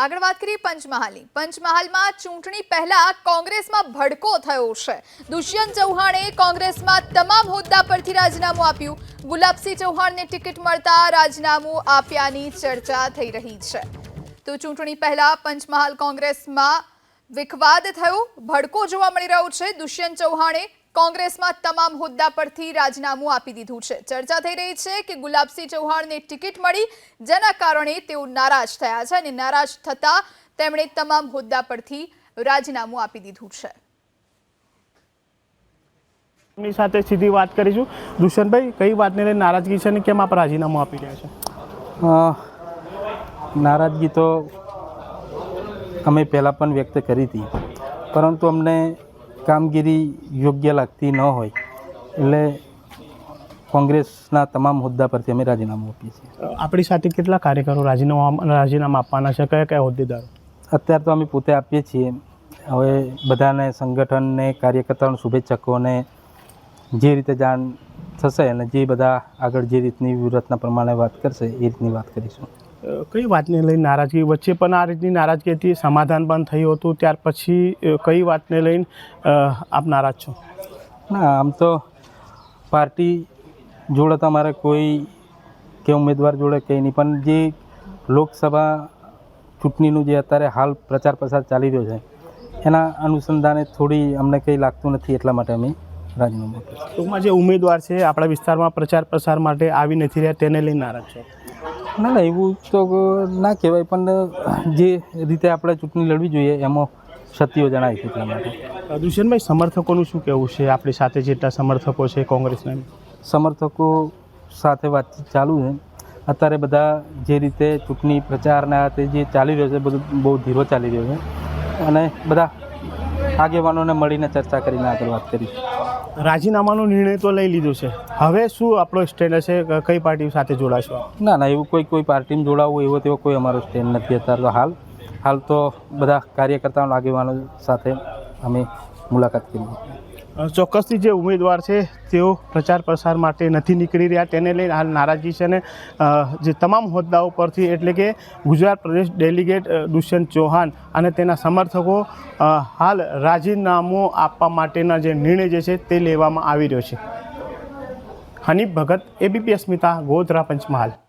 આગળ વાત કરીએ પંચમહાલની. પંચમહાલમાં ચૂંટણી પહેલા કોંગ્રેસમાં ભડકો થયો છે. દુષ્યંત ચૌહાણે કોંગ્રેસમાં તમામ હોદ્દા પરથી રાજીનામું આપ્યું. ગુલાબસિંહ ચૌહાણને ટિકિટ મળતા રાજીનામું આપ્યાની ચર્ચા થઈ રહી છે. તો ચૂંટણી પહેલા પંચમહાલ કોંગ્રેસમાં વિખવાદ થયો. ભડકો જોવા મળી રહ્યો છે. દુષ્યંત ચૌહાણે કોંગ્રેસમાં તમામ હોદ્દા પરથી રાજીનામું આપી દીધું છે. ચર્ચા થઈ રહી છે કે ગુલાબસિંહ ચૌહાણને ટિકિટ મળી જેના કારણે તેઓ નારાજ થયા છે અને નારાજ થતા તેમણે તમામ હોદ્દા પરથી રાજીનામું આપી દીધું છે. એમની સાથે સીધી વાત કરીશું. દુષ્યંતભાઈ કઈ વાતને લઈને નારાજગી છે અને કેમ આપ રાજીનામું આપી રહ્યા છે? નારાજગી તો અમે પહેલાં પણ વ્યક્ત કરી હતી. પરંતુ અમને કામગીરી યોગ્ય લાગતી ન હોય એટલે કોંગ્રેસના તમામ હોદ્દા પરથી અમે રાજીનામું આપીએ છીએ. આપણી સાથે કેટલા કાર્યકરો રાજીનામા રાજીનામા આપવાના છે? કયા કયા હોદ્દેદારો? અત્યારે તો અમે પોતે આપીએ છીએ. હવે બધાને સંગઠનને કાર્યકર્તાઓને શુભેચ્છકોને જે રીતે જાણ થશે અને જે બધા આગળ જે રીતની વ્યૂહરચના પ્રમાણે વાત કરશે એ રીતની વાત કરીશું. કઈ વાતને લઈને નારાજગી વચ્ચે પણ આ રીતની નારાજગી હતી સમાધાન પણ થયું હતું ત્યાર પછી કઈ વાતને લઈને આપ નારાજ છો? ના આમ તો પાર્ટી જોડે તમારે કોઈ કે ઉમેદવાર જોડે કંઈ નહીં પણ જે લોકસભા ચૂંટણીનું જે અત્યારે હાલ પ્રચાર પ્રસાર ચાલી રહ્યો છે એના અનુસંધાને થોડી અમને કંઈ લાગતું નથી એટલા માટે અમે રાજીનામું ટૂંકમાં જે ઉમેદવાર છે આપણા વિસ્તારમાં પ્રચાર પ્રસાર માટે આવી નથી રહ્યા તેને લઈને નારાજ છો? ના ના એવું તો ના કહેવાય પણ જે રીતે આપણે ચૂંટણી લડવી જોઈએ એમાં સત્યો જણાય છે એટલા માટે. દુષ્યંતભાઈ સમર્થકોનું શું કહેવું છે? આપણી સાથે જેટલા સમર્થકો છે કોંગ્રેસના સમર્થકો સાથે વાતચીત ચાલુ છે. અત્યારે બધા જે રીતે ચૂંટણી પ્રચારના તે જે ચાલી રહ્યો છે બધું બહુ ધીરો ચાલી રહ્યો છે. અને બધા આગેવાનોને મળીને ચર્ચા કરીને આગળ વાત કરી રાજીનામાનો નિર્ણય તો લઈ લીધો છે. હવે શું આપણો સ્ટેન્ડ હશે? કઈ પાર્ટી સાથે જોડાશો? ના ના એવું કોઈ કોઈ પાર્ટીમાં જોડાવવું એવો તેવો કોઈ અમારો સ્ટેન્ડ નથી અત્યારે તો હાલ. હાલ તો બધા કાર્યકર્તાઓ આગેવાનો સાથે અમે મુલાકાત કરી ચોક્કસથી જે ઉમેદવાર છે, તેઓ પ્રચાર પ્રસાર માટે નથી નીકળી રહ્યા. તેને લઈને હાલ નારાજગી છે અને જે તમામ હોદ્દાઓ પરથી એટલે કે ગુજરાત પ્રદેશ ડેલિગેટ દુષ્યંત ચૌહાણ અને તેના સમર્થકો હાલ રાજીનામું આપવા માટેના જે નિર્ણય જે છે તે લેવામાં આવી રહ્યો છે. હનીફ ભગત, એબીપી અસ્મિતા, ગોધરા પંચમહાલ.